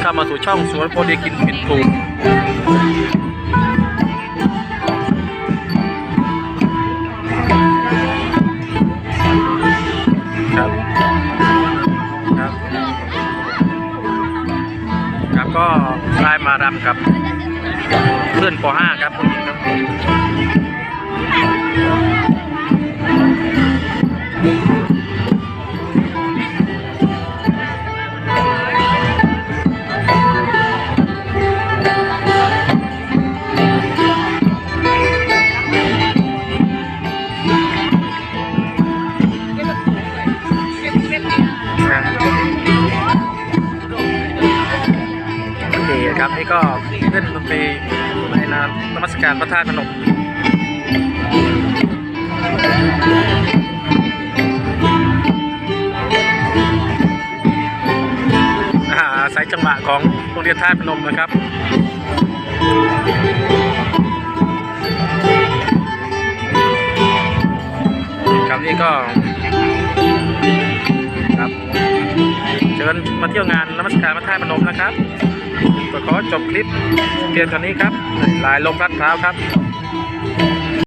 เข้ามาสู่ช่องสวนโพดีกินผิดถูกครับครับครับก็ได้มารำกับเพื่อนป .5 ครับ ผู้หญิงครับโอเคครับนี่ก็เล่นดนตรีในนามนมัสการพระธาตุพนมอาอาศัยจังหวะของโรงเรียนธาตุพนมนะครับครับนี่ก็ครับเชิญมาเที่ยวงานนมัสการพระธาตุพนมนะครับ ก็ขอจบคลิปเพียงเท่านี้ครับลายลมรัดเท้าครับ